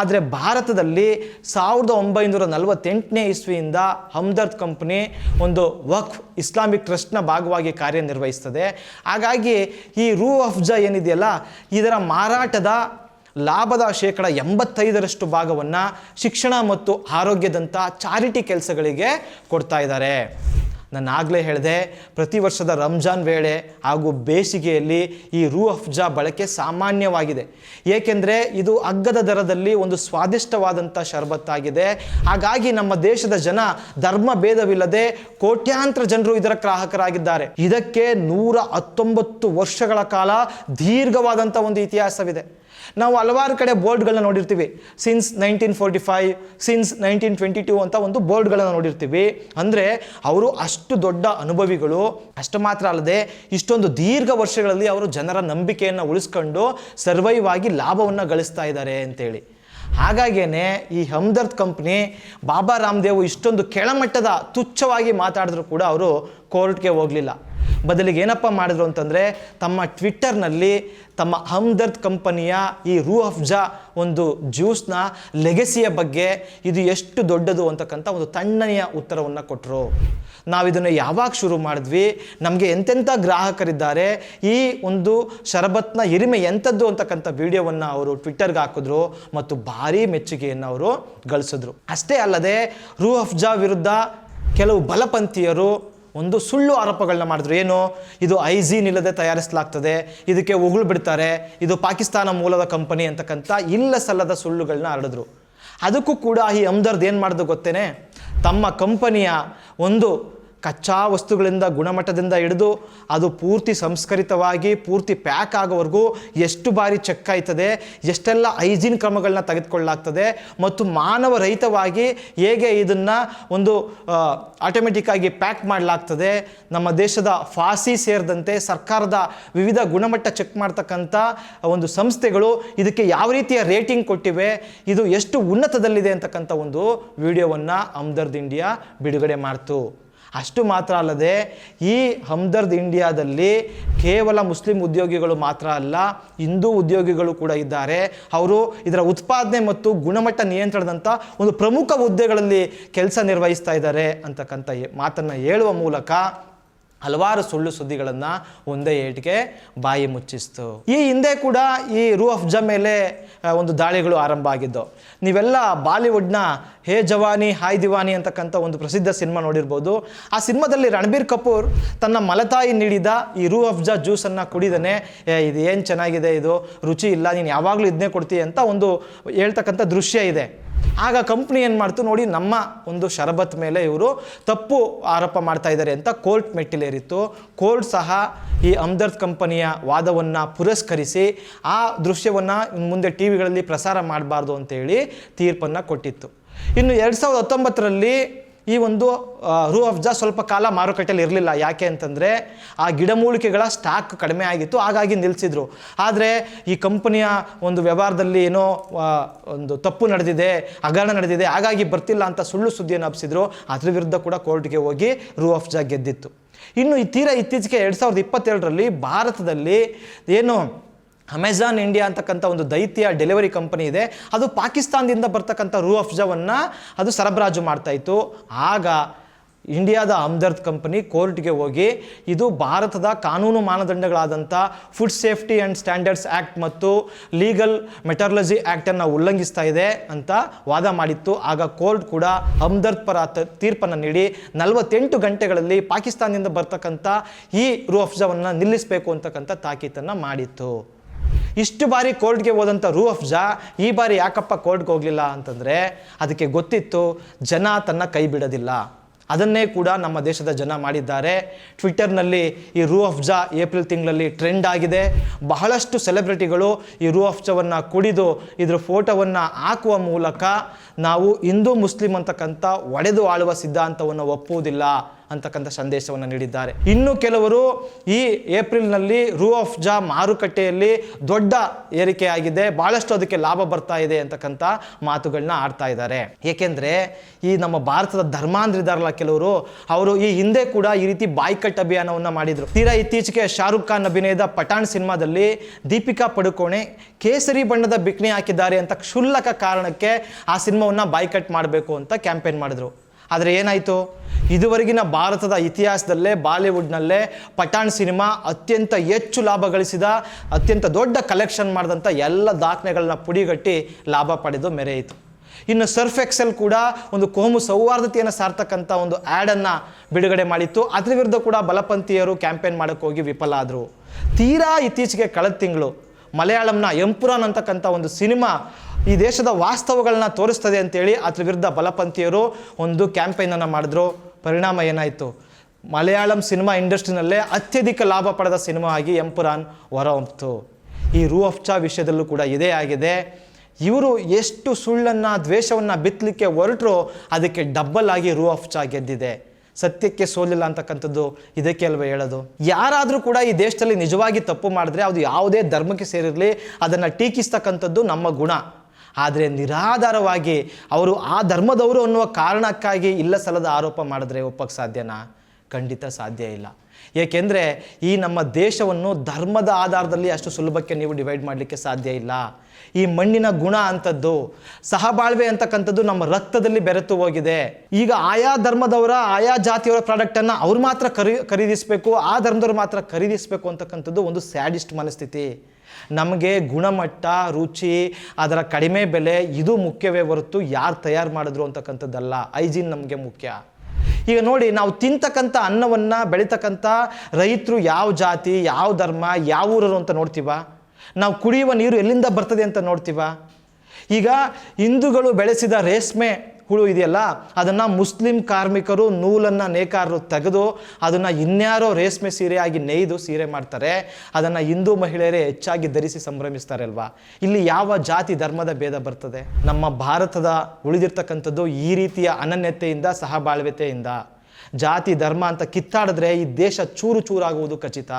[SPEAKER 2] ಆದರೆ ಭಾರತದಲ್ಲಿ ಸಾವಿರದ ಒಂಬೈನೂರ ನಲವತ್ತೆಂಟನೇ ಇಸ್ವಿಯಿಂದ ಹಮ್ದರ್ದ್ ಕಂಪ್ನಿ ಒಂದು ವಕ್ಫ್, ಇಸ್ಲಾಮಿಕ್ ಟ್ರಸ್ಟ್ನ ಭಾಗವಾಗಿ ಕಾರ್ಯನಿರ್ವಹಿಸ್ತದೆ. ಹಾಗಾಗಿ ಈ ರೂ ಅಫ್ಜಾ ಏನಿದೆಯಲ್ಲ, ಇದರ ಮಾರಾಟದ ಲಾಭದ ಶೇಕಡ ಎಂಬತ್ತೈದರಷ್ಟು ಭಾಗವನ್ನು ಶಿಕ್ಷಣ ಮತ್ತು ಆರೋಗ್ಯದಂಥ ಚಾರಿಟಿ ಕೆಲಸಗಳಿಗೆ ಕೊಡ್ತಾ ಇದ್ದಾರೆ. ನಾನು ಆಗಲೇ ಹೇಳಿದೆ, ಪ್ರತಿ ವರ್ಷದ ರಂಜಾನ್ ವೇಳೆ ಹಾಗೂ ಬೇಸಿಗೆಯಲ್ಲಿ ಈ ರೂ ಅಫ್ಜಾ ಬಳಕೆ ಸಾಮಾನ್ಯವಾಗಿದೆ. ಏಕೆಂದರೆ ಇದು ಅಗ್ಗದ ದರದಲ್ಲಿ ಒಂದು ಸ್ವಾದಿಷ್ಟವಾದಂಥ ಶರಬತ್ತಾಗಿದೆ. ಹಾಗಾಗಿ ನಮ್ಮ ದೇಶದ ಜನ ಧರ್ಮ ಭೇದವಿಲ್ಲದೆ ಕೋಟ್ಯಾಂತರ ಜನರು ಇದರ ಗ್ರಾಹಕರಾಗಿದ್ದಾರೆ. ಇದಕ್ಕೆ ನೂರ ಹತ್ತೊಂಬತ್ತು ವರ್ಷಗಳ ಕಾಲ ದೀರ್ಘವಾದಂಥ ಒಂದು ಇತಿಹಾಸವಿದೆ. ನಾವು ಹಲವಾರು ಕಡೆ ಬೋರ್ಡ್ಗಳನ್ನ ನೋಡಿರ್ತೀವಿ. Since nineteen forty five since nineteen twenty two ಅಂತ ಒಂದು ಬೋರ್ಡ್ಗಳನ್ನು ನೋಡಿರ್ತೀವಿ. ಅಂದರೆ ಅವರು ಅಷ್ಟು ದೊಡ್ಡ ಅನುಭವಿಗಳು, ಅಷ್ಟು ಮಾತ್ರ ಅಲ್ಲದೆ ಇಷ್ಟೊಂದು ದೀರ್ಘ ವರ್ಷಗಳಲ್ಲಿ ಅವರು ಜನರ ನಂಬಿಕೆಯನ್ನು ಉಳಿಸ್ಕೊಂಡು ಸರ್ವೈವ್ ಆಗಿ ಲಾಭವನ್ನು ಗಳಿಸ್ತಾ ಇದ್ದಾರೆ ಅಂತೇಳಿ. ಹಾಗಾಗೇ ಈ ಹಮ್ದರ್ದ್ ಕಂಪ್ನಿ, ಬಾಬಾ ರಾಮದೇವ್ ಇಷ್ಟೊಂದು ಕೆಳಮಟ್ಟದ ತುಚ್ಛವಾಗಿ ಮಾತಾಡಿದ್ರು ಕೂಡ ಅವರು ಕೋರ್ಟ್ಗೆ ಹೋಗಲಿಲ್ಲ. ಬದಲಿಗೆ ಏನಪ್ಪ ಮಾಡಿದ್ರು ಅಂತಂದರೆ ತಮ್ಮ ಟ್ವಿಟ್ಟರ್ನಲ್ಲಿ ತಮ್ಮ ಹಮ್ದರ್ದ್ ಕಂಪನಿಯ ಈ ರೂ ಅಫ್ಜಾ ಒಂದು ಜ್ಯೂಸ್ನ ಲೆಗೆಸಿಯ ಬಗ್ಗೆ ಇದು ಎಷ್ಟು ದೊಡ್ಡದು ಅಂತಕ್ಕಂಥ ಒಂದು ತಣ್ಣನೆಯ ಉತ್ತರವನ್ನು ಕೊಟ್ಟರು ನಾವು ಇದನ್ನು ಯಾವಾಗ ಶುರು ಮಾಡಿದ್ವಿ, ನಮಗೆ ಎಂತೆಂಥ ಗ್ರಾಹಕರಿದ್ದಾರೆ, ಈ ಒಂದು ಶರಬತ್ನ ಹಿರಿಮೆ ಎಂಥದ್ದು ಅಂತಕ್ಕಂಥ ವಿಡಿಯೋವನ್ನು ಅವರು ಟ್ವಿಟ್ಟರ್ಗೆ ಹಾಕಿದ್ರು ಮತ್ತು ಭಾರೀ ಮೆಚ್ಚುಗೆಯನ್ನು ಅವರು ಗಳಿಸಿದ್ರು. ಅಷ್ಟೇ ಅಲ್ಲದೆ ರೂ ಅಫ್ಜಾ ವಿರುದ್ಧ ಕೆಲವು ಬಲಪಂಥೀಯರು ಒಂದು ಸುಳ್ಳು ಆರೋಪಗಳನ್ನ ಮಾಡಿದ್ರು. ಏನು? ಇದು ಐಜೀನ್ ಇಲ್ಲದೆ ತಯಾರಿಸಲಾಗ್ತದೆ. ಇದಕ್ಕೆ ಉಗುಳು ಬಿಡ್ತಾರೆ. ಇದು ಪಾಕಿಸ್ತಾನ ಮೂಲದ ಕಂಪನಿ ಅಂತಕ್ಕಂಥ ಇಲ್ಲ ಸಲ್ಲದ ಸುಳ್ಳುಗಳನ್ನ ಹರಡಿದ್ರು. ಅದಕ್ಕೂ ಕೂಡ ಈ ಅಮ್ದರ್ದು ಏನು ಮಾಡಿದ್ರು ಗೊತ್ತೇನೆ? ತಮ್ಮ ಕಂಪನಿಯ ಒಂದು ಕಚ್ಚಾ ವಸ್ತುಗಳಿಂದ ಗುಣಮಟ್ಟದಿಂದ ಹಿಡಿದು ಅದು ಪೂರ್ತಿ ಸಂಸ್ಕರಿತವಾಗಿ, ಪೂರ್ತಿ ಪ್ಯಾಕ್ ಆಗೋವರೆಗೂ ಎಷ್ಟು ಬಾರಿ ಚೆಕ್ ಆಯ್ತದೆ, ಎಷ್ಟೆಲ್ಲ ಹೈಜೀನ್ ಕ್ರಮಗಳನ್ನ ತೆಗೆದುಕೊಳ್ಳಲಾಗ್ತದೆ ಮತ್ತು ಮಾನವ ರಹಿತವಾಗಿ ಹೇಗೆ ಇದನ್ನು ಒಂದು ಆಟೋಮೆಟಿಕ್ಕಾಗಿ ಪ್ಯಾಕ್ ಮಾಡಲಾಗ್ತದೆ, ನಮ್ಮ ದೇಶದ ಫಾಸಿ ಸೇರಿದಂತೆ ಸರ್ಕಾರದ ವಿವಿಧ ಗುಣಮಟ್ಟ ಚೆಕ್ ಮಾಡ್ತಕ್ಕಂಥ ಒಂದು ಸಂಸ್ಥೆಗಳು ಇದಕ್ಕೆ ಯಾವ ರೀತಿಯ ರೇಟಿಂಗ್ ಕೊಟ್ಟಿವೆ, ಇದು ಎಷ್ಟು ಉನ್ನತದಲ್ಲಿದೆ ಅಂತಕ್ಕಂಥ ಒಂದು ವಿಡಿಯೋವನ್ನು ಅಮ್ದರ್ದ್ ಇಂಡಿಯಾ ಬಿಡುಗಡೆ ಮಾಡ್ತು. ಅಷ್ಟು ಮಾತ್ರ ಅಲ್ಲದೆ ಈ ಹಮ್ದರ್ದ್ ಇಂಡಿಯಾದಲ್ಲಿ ಕೇವಲ ಮುಸ್ಲಿಂ ಉದ್ಯೋಗಿಗಳು ಮಾತ್ರ ಅಲ್ಲ, ಹಿಂದೂ ಉದ್ಯೋಗಿಗಳು ಕೂಡ ಇದ್ದಾರೆ. ಅವರು ಇದರ ಉತ್ಪಾದನೆ ಮತ್ತು ಗುಣಮಟ್ಟ ನಿಯಂತ್ರಣದಂಥ ಒಂದು ಪ್ರಮುಖ ಹುದ್ದೆಗಳಲ್ಲಿ ಕೆಲಸ ನಿರ್ವಹಿಸ್ತಾ ಇದ್ದಾರೆ ಅಂತಕ್ಕಂಥ ಮಾತನ್ನು ಹೇಳುವ ಮೂಲಕ ಹಲವಾರು ಸುಳ್ಳು ಸುದ್ದಿಗಳನ್ನು ಒಂದೇ ಏಟಿಗೆ ಬಾಯಿ ಮುಚ್ಚಿಸ್ತು. ಈ ಹಿಂದೆ ಕೂಡ ಈ ರೂ ಅಫ್ಜಾ ಮೇಲೆ ಒಂದು ದಾಳಿಗಳು ಆರಂಭ ಆಗಿದ್ದು ನೀವೆಲ್ಲ ಬಾಲಿವುಡ್ನ ಹೇ ಜವಾನಿ ಹಾಯ್ ದಿವಾನಿ ಅಂತಕ್ಕಂಥ ಒಂದು ಪ್ರಸಿದ್ಧ ಸಿನಿಮಾ ನೋಡಿರ್ಬೋದು. ಆ ಸಿನಿಮಾದಲ್ಲಿ ರಣಬೀರ್ ಕಪೂರ್ ತನ್ನ ಮಲತಾಯಿ ನೀಡಿದ ಈ ರೂ ಅಫ್ಜಾ ಜ್ಯೂಸನ್ನು ಕುಡಿದನೆ "ಏ, ಇದು ಏನು ಚೆನ್ನಾಗಿದೆ ಇದು? ರುಚಿ ಇಲ್ಲ ನೀನು ಯಾವಾಗಲೂ ಇದನ್ನೇ ಕೊಡ್ತೀಯ ಅಂತ ಒಂದು ಹೇಳ್ತಕ್ಕಂಥ ದೃಶ್ಯ ಇದೆ. ಆಗ ಕಂಪ್ನಿ ಏನು ಮಾಡ್ತು ನೋಡಿ, ನಮ್ಮ ಒಂದು ಶರಬತ್ ಮೇಲೆ ಇವರು ತಪ್ಪು ಆರೋಪ ಮಾಡ್ತಾ ಇದ್ದಾರೆ ಅಂತ ಕೋರ್ಟ್ ಮೆಟ್ಟಿಲೇರಿತ್ತು. ಕೋರ್ಟ್ ಸಹ ಈ ಅಮ್ದರ್ದ್ ಕಂಪನಿಯ ವಾದವನ್ನು ಪುರಸ್ಕರಿಸಿ ಆ ದೃಶ್ಯವನ್ನು ಮುಂದೆ ಟಿ ವಿಗಳಲ್ಲಿ ಪ್ರಸಾರ ಮಾಡಬಾರ್ದು ಅಂತೇಳಿ ತೀರ್ಪನ್ನು ಕೊಟ್ಟಿತ್ತು. ಇನ್ನು ಎರಡು ಸಾವಿರದ ಹತ್ತೊಂಬತ್ತರಲ್ಲಿ ಈ ಒಂದು ರೂ ಅಫ್ಜಾ ಸ್ವಲ್ಪ ಕಾಲ ಮಾರುಕಟ್ಟೆಯಲ್ಲಿ ಇರಲಿಲ್ಲ. ಯಾಕೆ ಅಂತಂದರೆ ಆ ಗಿಡಮೂಲಿಕೆಗಳ ಸ್ಟಾಕ್ ಕಡಿಮೆ ಆಗಿತ್ತು. ಹಾಗಾಗಿ ನಿಲ್ಲಿಸಿದ್ರು ಆದರೆ ಈ ಕಂಪನಿಯ ಒಂದು ವ್ಯವಹಾರದಲ್ಲಿ ಏನೋ ಒಂದು ತಪ್ಪು ನಡೆದಿದೆ, ಹಗರಣ ನಡೆದಿದೆ. ಹಾಗಾಗಿ ಬರ್ತಿಲ್ಲ ಅಂತ ಸುಳ್ಳು ಸುದ್ದಿಯನ್ನು ಹಬ್ಸಿದ್ರು. ಅದ್ರ ವಿರುದ್ಧ ಕೂಡ ಕೋರ್ಟ್ಗೆ ಹೋಗಿ ರೂ ಅಫ್ಜಾ ಗೆದ್ದಿತ್ತು. ಇನ್ನು ಈ ತೀರಾ ಇತ್ತೀಚೆಗೆ ಎರಡು ಸಾವಿರದ ಇಪ್ಪತ್ತೆರಡರಲ್ಲಿ ಭಾರತದಲ್ಲಿ ಏನು ಅಮೆಝಾನ್ ಇಂಡಿಯಾ ಅಂತಕ್ಕಂಥ ಒಂದು ದೈತ್ಯ ಡೆಲಿವರಿ ಕಂಪನಿ ಇದೆ. ಅದು ಪಾಕಿಸ್ತಾನದಿಂದ ಬರ್ತಕ್ಕಂಥ ರೂ ಅಫ್ಜಾವನ್ನು ಅದು ಸರಬರಾಜು ಮಾಡ್ತಾ ಇತ್ತು. ಆಗ ಇಂಡಿಯಾದ ಅಮ್ದರ್ದ್ ಕಂಪನಿ ಕೋರ್ಟ್ಗೆ ಹೋಗಿ ಇದು ಭಾರತದ ಕಾನೂನು ಮಾನದಂಡಗಳಾದಂಥ food safety and standards act ಮತ್ತು ಲೀಗಲ್ ಮೆಟರ್ಲಜಿ ಆ್ಯಕ್ಟನ್ನು ಉಲ್ಲಂಘಿಸ್ತಾ ಇದೆ ಅಂತ ವಾದ ಮಾಡಿತ್ತು. ಆಗ ಕೋರ್ಟ್ ಕೂಡ ಹಮ್ದರ್ದ್ ಪರ ತೀರ್ಪನ್ನು ನೀಡಿ ನಲವತ್ತೆಂಟು ಗಂಟೆಗಳಲ್ಲಿ ಪಾಕಿಸ್ತಾನದಿಂದ ಬರ್ತಕ್ಕಂಥ ಈ ರೂ ಅಫ್ಜಾವನ್ನು ನಿಲ್ಲಿಸಬೇಕು ಅಂತಕ್ಕಂಥ ತಾಕೀತನ್ನು ಮಾಡಿತ್ತು. ಇಷ್ಟು ಬಾರಿ ಕೋರ್ಟ್ಗೆ ಹೋದಂಥ ರೂ ಅಫ್ಜಾ ಈ ಬಾರಿ ಯಾಕಪ್ಪ ಕೋರ್ಟ್ಗೆ ಹೋಗಲಿಲ್ಲ ಅಂತಂದರೆ ಅದಕ್ಕೆ ಗೊತ್ತಿತ್ತು ಜನ ತನ್ನ ಕೈ ಬಿಡೋದಿಲ್ಲ. ಅದನ್ನೇ ಕೂಡ ನಮ್ಮ ದೇಶದ ಜನ ಮಾಡಿದ್ದಾರೆ. ಟ್ವಿಟ್ಟರ್ನಲ್ಲಿ ಈ ರೂ ಅಫ್ಜಾ ಏಪ್ರಿಲ್ ತಿಂಗಳಲ್ಲಿ ಟ್ರೆಂಡ್ ಆಗಿದೆ. ಬಹಳಷ್ಟು ಸೆಲೆಬ್ರಿಟಿಗಳು ಈ ರೂ ಅಫ್ಜಾವನ್ನು ಕುಡಿದು ಇದರ ಫೋಟೋವನ್ನು ಹಾಕುವ ಮೂಲಕ ನಾವು ಹಿಂದೂ, ಮುಸ್ಲಿಂ ಅಂತಕ್ಕಂಥ ಒಡೆದು ಆಳುವ ಸಿದ್ಧಾಂತವನ್ನು ಒಪ್ಪುವುದಿಲ್ಲ. ಅಂತಕ್ಕಂಥ ಸಂದೇಶವನ್ನು ನೀಡಿದ್ದಾರೆ. ಇನ್ನು ಕೆಲವರು ಈ ಏಪ್ರಿಲ್ನಲ್ಲಿ ರೂ ಆಫ್ ಜಾ ಮಾರುಕಟ್ಟೆಯಲ್ಲಿ ದೊಡ್ಡ ಏರಿಕೆಯಾಗಿದೆ ಭಾಳಷ್ಟು ಅದಕ್ಕೆ ಲಾಭ ಬರ್ತಾ ಇದೆ ಅಂತಕ್ಕಂಥ ಮಾತುಗಳನ್ನ ಆಡ್ತಾ ಇದ್ದಾರೆ. ಏಕೆಂದರೆ ಈ ನಮ್ಮ ಭಾರತದ ಧರ್ಮಾಂಧ್ರಿದಾರಲ್ಲ ಕೆಲವರು, ಅವರು ಈ ಹಿಂದೆ ಕೂಡ ಈ ರೀತಿ ಬಾಯ್ಕಟ್ ಅಭಿಯಾನವನ್ನು ಮಾಡಿದರು. ತೀರಾ ಇತ್ತೀಚೆಗೆ ಶಾರುಖ್ ಖಾನ್ ಅಭಿನಯದ ಪಠಾಣ್ ಸಿನಿಮಾದಲ್ಲಿ ದೀಪಿಕಾ ಪಡುಕೋಣೆ ಕೇಸರಿ ಬಣ್ಣದ ಬಿಕ್ನಿ ಹಾಕಿದ್ದಾರೆ ಅಂತ ಕ್ಷುಲ್ಲಕ ಕಾರಣಕ್ಕೆ ಆ ಸಿನಿಮಾವನ್ನು ಬಾಯ್ಕಟ್ ಮಾಡಬೇಕು ಅಂತ ಕ್ಯಾಂಪೇನ್ ಮಾಡಿದ್ರು. ಆದರೆ ಏನಾಯಿತು? ಇದುವರೆಗಿನ ಭಾರತದ ಇತಿಹಾಸದಲ್ಲೇ, ಬಾಲಿವುಡ್ನಲ್ಲೇ ಪಠಾಣ್ ಸಿನಿಮಾ ಅತ್ಯಂತ ಹೆಚ್ಚು ಲಾಭ ಗಳಿಸಿದ, ಅತ್ಯಂತ ದೊಡ್ಡ ಕಲೆಕ್ಷನ್ ಮಾಡಿದಂಥ ಎಲ್ಲ ದಾಖಲೆಗಳನ್ನ ಪುಡಿಗಟ್ಟಿ ಲಾಭ ಪಡೆದು ಮೆರೆಯಿತು. ಇನ್ನು ಸರ್ಫ್ ಎಕ್ಸೆಲ್ ಕೂಡ ಒಂದು ಕೋಮು ಸೌಹಾರ್ದತೆಯನ್ನು ಸಾರ್ತಕ್ಕಂಥ ಒಂದು ಆ್ಯಡನ್ನು ಬಿಡುಗಡೆ ಮಾಡಿತ್ತು. ಅದರ ವಿರುದ್ಧ ಕೂಡ ಬಲಪಂಥೀಯರು ಕ್ಯಾಂಪೇನ್ ಮಾಡೋಕ್ಕೆ ಹೋಗಿ ವಿಫಲ ಆದರು. ತೀರಾ ಇತ್ತೀಚೆಗೆ ಕಳೆದ ತಿಂಗಳು ಮಲಯಾಳಂನ ಎಂಪುರಾನ್ ಅಂತಕ್ಕಂಥ ಒಂದು ಸಿನಿಮಾ ಈ ದೇಶದ ವಾಸ್ತವಗಳನ್ನ ತೋರಿಸ್ತದೆ ಅಂತೇಳಿ ಅದ್ರ ವಿರುದ್ಧ ಬಲಪಂಥೀಯರು ಒಂದು ಕ್ಯಾಂಪೇನನ್ನು ಮಾಡಿದ್ರು. ಪರಿಣಾಮ ಏನಾಯಿತು? ಮಲಯಾಳಂ ಸಿನಿಮಾ ಇಂಡಸ್ಟ್ರಿನಲ್ಲೇ ಅತ್ಯಧಿಕ ಲಾಭ ಪಡೆದ ಸಿನಿಮಾ ಆಗಿ ಎಂಪುರಾನ್ ಹೊರಹೊಮ್ಮಿತು ಈ ರೂ ಆಫ್ ಚಾ ವಿಷಯದಲ್ಲೂ ಕೂಡ ಇದೇ ಆಗಿದೆ. ಇವರು ಎಷ್ಟು ಸುಳ್ಳನ್ನು, ದ್ವೇಷವನ್ನು ಬಿತ್ತಲಿಕ್ಕೆ ಹೊರಟರು ಅದಕ್ಕೆ ಡಬ್ಬಲ್ ಆಗಿ ರೂ ಆಫ್ ಚಾ ಗೆದ್ದಿದೆ. ಸತ್ಯಕ್ಕೆ ಸೋಲಿಲ್ಲ ಅಂತಕ್ಕಂಥದ್ದು ಇದಕ್ಕೆ ಅಲ್ವೇ ಹೇಳೋದು? ಯಾರಾದರೂ ಕೂಡ ಈ ದೇಶದಲ್ಲಿ ನಿಜವಾಗಿ ತಪ್ಪು ಮಾಡಿದ್ರೆ ಅದು ಯಾವುದೇ ಧರ್ಮಕ್ಕೆ ಸೇರಿರಲಿ, ಅದನ್ನು ಟೀಕಿಸ್ತಕ್ಕಂಥದ್ದು ನಮ್ಮ ಗುಣ. ಆದರೆ ನಿರಾಧಾರವಾಗಿ ಅವರು ಆ ಧರ್ಮದವರು ಅನ್ನುವ ಕಾರಣಕ್ಕಾಗಿ ಇಲ್ಲ ಸಲದ ಆರೋಪ ಮಾಡಿದ್ರೆ ಒಪ್ಪಕ್ಕೆ ಸಾಧ್ಯನಾ? ಖಂಡಿತ ಸಾಧ್ಯ ಇಲ್ಲ. ಏಕೆಂದರೆ ಈ ನಮ್ಮ ದೇಶವನ್ನು ಧರ್ಮದ ಆಧಾರದಲ್ಲಿ ಅಷ್ಟು ಸುಲಭಕ್ಕೆ ನೀವು ಡಿವೈಡ್ ಮಾಡಲಿಕ್ಕೆ ಸಾಧ್ಯ ಇಲ್ಲ. ಈ ಮಣ್ಣಿನ ಗುಣ ಅಂಥದ್ದು, ಸಹಬಾಳ್ವೆ ಅಂತಕ್ಕಂಥದ್ದು ನಮ್ಮ ರಕ್ತದಲ್ಲಿ ಬೆರೆತು ಹೋಗಿದೆ. ಈಗ ಆಯಾ ಧರ್ಮದವರ, ಆಯಾ ಜಾತಿಯವರ ಪ್ರಾಡಕ್ಟನ್ನು ಅವ್ರು ಮಾತ್ರ ಖರೀ, ಖರೀದಿಸಬೇಕು, ಆ ಧರ್ಮದವ್ರು ಮಾತ್ರ ಖರೀದಿಸಬೇಕು ಅಂತಕ್ಕಂಥದ್ದು ಒಂದು ಸ್ಯಾಡಿಸ್ಟ್ ಮನಸ್ಥಿತಿ. ನಮಗೆ ಗುಣಮಟ್ಟ, ರುಚಿ, ಅದರ ಕಡಿಮೆ ಬೆಲೆ ಇದು ಮುಖ್ಯವೇ ಹೊರತು ಯಾರು ತಯಾರು ಮಾಡಿದ್ರು ಅಂತಕ್ಕಂಥದ್ದಲ್ಲ. ಐಜಿನ್ ನಮಗೆ ಮುಖ್ಯ. ಈಗ ನೋಡಿ, ನಾವು ತಿಂತಕ್ಕಂಥ ಅನ್ನವನ್ನು, ಬೆಳೀತಕ್ಕಂಥ ರೈತರು ಯಾವ ಜಾತಿ, ಯಾವ ಧರ್ಮ, ಯಾವ ಊರರು ಅಂತ ನೋಡ್ತೀವ? ನಾವು ಕುಡಿಯುವ ನೀರು ಎಲ್ಲಿಂದ ಬರ್ತದೆ ಅಂತ ನೋಡ್ತೀವ? ಈಗ ಹಿಂದೂಗಳು ಬೆಳೆಸಿದ ರೇಷ್ಮೆ ಹುಳು ಇದೆಯಲ್ಲ, ಅದನ್ನು ಮುಸ್ಲಿಂ ಕಾರ್ಮಿಕರು ನೂಲನ್ನು ನೇಕಾರರು ತೆಗೆದು ಅದನ್ನು ಇನ್ಯಾರೋ ರೇಷ್ಮೆ ಸೀರೆಯಾಗಿ ನೇಯ್ದು ಸೀರೆ ಮಾಡ್ತಾರೆ, ಅದನ್ನು ಹಿಂದೂ ಮಹಿಳೆಯರೇ ಹೆಚ್ಚಾಗಿ ಧರಿಸಿ ಸಂಭ್ರಮಿಸ್ತಾರೆ ಅಲ್ವಾ? ಇಲ್ಲಿ ಯಾವ ಜಾತಿ ಧರ್ಮದ ಭೇದ ಬರ್ತದೆ? ನಮ್ಮ ಭಾರತದ ಉಳಿದಿರ್ತಕ್ಕಂಥದ್ದು ಈ ರೀತಿಯ ಅನನ್ಯತೆಯಿಂದ, ಸಹಬಾಳ್ವೆತೆಯಿಂದ. ಜಾತಿ ಧರ್ಮ ಅಂತ ಕಿತ್ತಾಡಿದ್ರೆ ಈ ದೇಶ ಚೂರು ಚೂರಾಗುವುದು ಖಚಿತ.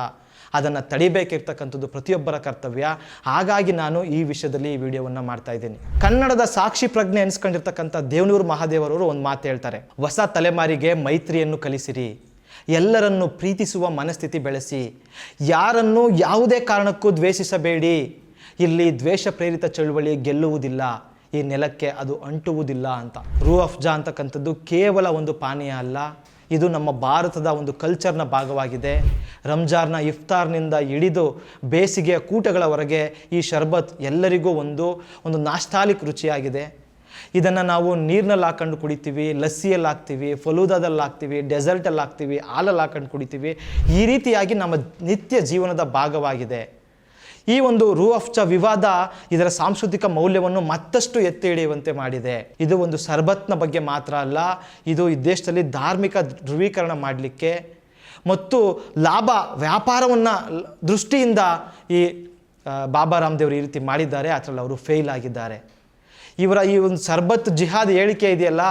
[SPEAKER 2] ಅದನ್ನು ತಡಿಬೇಕಿರ್ತಕ್ಕಂಥದ್ದು ಪ್ರತಿಯೊಬ್ಬರ ಕರ್ತವ್ಯ. ಹಾಗಾಗಿ ನಾನು ಈ ವಿಷಯದಲ್ಲಿ ಈ ವಿಡಿಯೋವನ್ನು ಮಾಡ್ತಾ ಇದ್ದೀನಿ. ಕನ್ನಡದ ಸಾಕ್ಷಿ ಪ್ರಜ್ಞೆ ಎನಿಸ್ಕೊಂಡಿರ್ತಕ್ಕಂಥ ದೇವನೂರು ಮಹಾದೇವರವರು ಒಂದು ಮಾತು ಹೇಳ್ತಾರೆ. ಹೊಸ ತಲೆಮಾರಿಗೆ ಮೈತ್ರಿಯನ್ನು ಕಲಿಸಿರಿ. ಎಲ್ಲರನ್ನು ಪ್ರೀತಿಸುವ ಮನಸ್ಥಿತಿ ಬೆಳೆಸಿ. ಯಾರನ್ನು ಯಾವುದೇ ಕಾರಣಕ್ಕೂ ದ್ವೇಷಿಸಬೇಡಿ. ಇಲ್ಲಿ ದ್ವೇಷ ಪ್ರೇರಿತ ಚಳುವಳಿ ಗೆಲ್ಲುವುದಿಲ್ಲ. ಈ ನೆಲಕ್ಕೆ ಅದು ಅಂಟುವುದಿಲ್ಲ ಅಂತ. ರೂ ಅಫ್ಜಾ ಅಂತಕ್ಕಂಥದ್ದು ಕೇವಲ ಒಂದು ಪಾನೀಯ ಅಲ್ಲ. ಇದು ನಮ್ಮ ಭಾರತದ ಒಂದು ಕಲ್ಚರ್ನ ಭಾಗವಾಗಿದೆ. ರಂಜಾನ್ನ ಇಫ್ತಾರ್ನಿಂದ ಹಿಡಿದು ಬೇಸಿಗೆಯ ಕೂಟಗಳವರೆಗೆ ಈ ಶರ್ಬತ್ ಎಲ್ಲರಿಗೂ ಒಂದು ಒಂದು ನಾಷ್ಟಾಲಿಕ್ ರುಚಿಯಾಗಿದೆ. ಇದನ್ನು ನಾವು ನೀರಿನಲ್ಲಿ ಹಾಕೊಂಡು ಕುಡಿತೀವಿ, ಲಸ್ಸಿಯಲ್ಲಿ ಹಾಕ್ತೀವಿ, ಫಲೂದಾದಲ್ಲಿ ಹಾಕ್ತೀವಿ, ಡೆಸರ್ಟಲ್ಲಿ ಹಾಕ್ತೀವಿ, ಹಾಲಲ್ಲಿ ಹಾಕೊಂಡು ಕುಡಿತೀವಿ. ಈ ರೀತಿಯಾಗಿ ನಮ್ಮ ನಿತ್ಯ ಜೀವನದ ಭಾಗವಾಗಿದೆ. ಈ ಒಂದು ರೂ ಚ ವಿವಾದ ಇದರ ಸಾಂಸ್ಕೃತಿಕ ಮೌಲ್ಯವನ್ನು ಮತ್ತಷ್ಟು ಎತ್ತಿ ಹಿಡಿಯುವಂತೆ ಮಾಡಿದೆ. ಇದು ಒಂದು ಸರ್ಬತ್ನ ಬಗ್ಗೆ ಮಾತ್ರ ಅಲ್ಲ, ಇದು ಈ ದೇಶದಲ್ಲಿ ಧಾರ್ಮಿಕ ಧ್ರುವೀಕರಣ ಮಾಡಲಿಕ್ಕೆ ಮತ್ತು ಲಾಭ ವ್ಯಾಪಾರವನ್ನು ದೃಷ್ಟಿಯಿಂದ ಈ ಬಾಬಾ ರಾಮದೇವರು ಈ ರೀತಿ ಮಾಡಿದ್ದಾರೆ, ಅದರಲ್ಲಿ ಅವರು ಫೇಲ್ ಆಗಿದ್ದಾರೆ. ಇವರ ಈ ಒಂದು ಸರ್ಬತ್ ಜಿಹಾದ್ ಹೇಳಿಕೆ ಇದೆಯಲ್ಲ,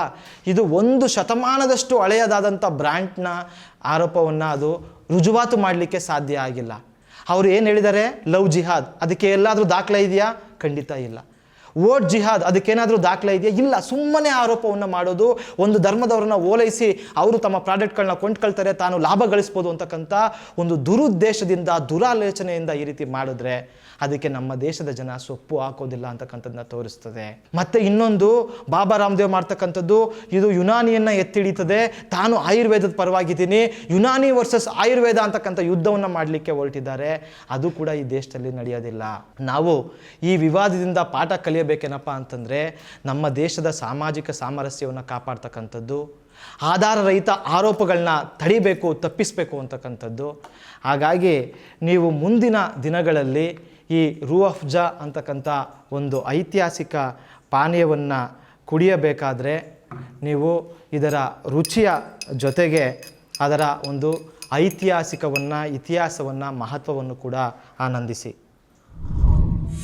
[SPEAKER 2] ಇದು ಒಂದು ಶತಮಾನದಷ್ಟು ಹಳೆಯದಾದಂಥ ಬ್ರ್ಯಾಂಡ್ನ ಆರೋಪವನ್ನು ಅದು ರುಜುವಾತು ಮಾಡಲಿಕ್ಕೆ ಸಾಧ್ಯ ಆಗಿಲ್ಲ. ಅವರು ಏನು ಹೇಳಿದ್ದಾರೆ? Love jihad. ಅದಕ್ಕೆ ಎಲ್ಲಾದರೂ ದಾಖಲೆ ಇದೆಯಾ? ಖಂಡಿತ ಇಲ್ಲ. ವೋಟ್ ಜಿಹಾದ್, ಅದಕ್ಕೇನಾದರೂ ದಾಖಲೆ ಇದೆಯಾ? ಇಲ್ಲ, ಸುಮ್ಮನೆ ಆರೋಪವನ್ನು ಮಾಡೋದು ಒಂದು ಧರ್ಮದವ್ರನ್ನ ಓಲೈಸಿ ಅವರು ತಮ್ಮ ಪ್ರಾಡಕ್ಟ್ಗಳನ್ನ ಕೊಂಡ್ಕೊಳ್ತಾರೆ, ತಾನು ಲಾಭ ಗಳಿಸ್ಬೋದು ಅಂತಕ್ಕಂಥ ಒಂದು ದುರುದ್ದೇಶದಿಂದ, ದುರಾಲೋಚನೆಯಿಂದ ಈ ರೀತಿ ಮಾಡಿದ್ರೆ ಅದಕ್ಕೆ ನಮ್ಮ ದೇಶದ ಜನ ಸೊಪ್ಪು ಹಾಕೋದಿಲ್ಲ ಅಂತಕ್ಕಂಥದ್ದನ್ನ ತೋರಿಸ್ತದೆ. ಮತ್ತೆ ಇನ್ನೊಂದು, ಬಾಬಾ ರಾಮದೇವ್ ಮಾಡ್ತಕ್ಕಂಥದ್ದು, ಇದು ಯುನಾನಿಯನ್ನ ಎತ್ತಿಡೀತದೆ, ತಾನು ಆಯುರ್ವೇದದ ಪರವಾಗಿದ್ದೀನಿ, ಯುನಾನಿ ವರ್ಸಸ್ ಆಯುರ್ವೇದ ಅಂತಕ್ಕಂಥ ಯುದ್ಧವನ್ನು ಮಾಡಲಿಕ್ಕೆ ಹೊರಟಿದ್ದಾರೆ, ಅದು ಕೂಡ ಈ ದೇಶದಲ್ಲಿ ನಡೆಯೋದಿಲ್ಲ. ನಾವು ಈ ವಿವಾದದಿಂದ ಪಾಠ ಕಲಿಯಬೇಕೇನಪ್ಪ ಅಂತಂದರೆ ನಮ್ಮ ದೇಶದ ಸಾಮಾಜಿಕ ಸಾಮರಸ್ಯವನ್ನು ಕಾಪಾಡ್ತಕ್ಕಂಥದ್ದು ಆಧಾರ ರಹಿತ ಆರೋಪಗಳನ್ನ ತಡಿಬೇಕು, ತಪ್ಪಿಸಬೇಕು ಅಂತಕ್ಕಂಥದ್ದು. ಹಾಗಾಗಿ ನೀವು ಮುಂದಿನ ದಿನಗಳಲ್ಲಿ ಈ ರೂ ಆಫ್ ಜಾ ಅಂತಕ್ಕಂಥ ಒಂದು ಐತಿಹಾಸಿಕ ಪಾನೀಯವನ್ನು ಕುಡಿಯಬೇಕಾದರೆ ನೀವು ಇದರ ರುಚಿಯ ಜೊತೆಗೆ ಅದರ ಒಂದು ಐತಿಹಾಸಿಕವನ್ನು, ಇತಿಹಾಸವನ್ನು, ಮಹತ್ವವನ್ನು ಕೂಡ ಆನಂದಿಸಿ.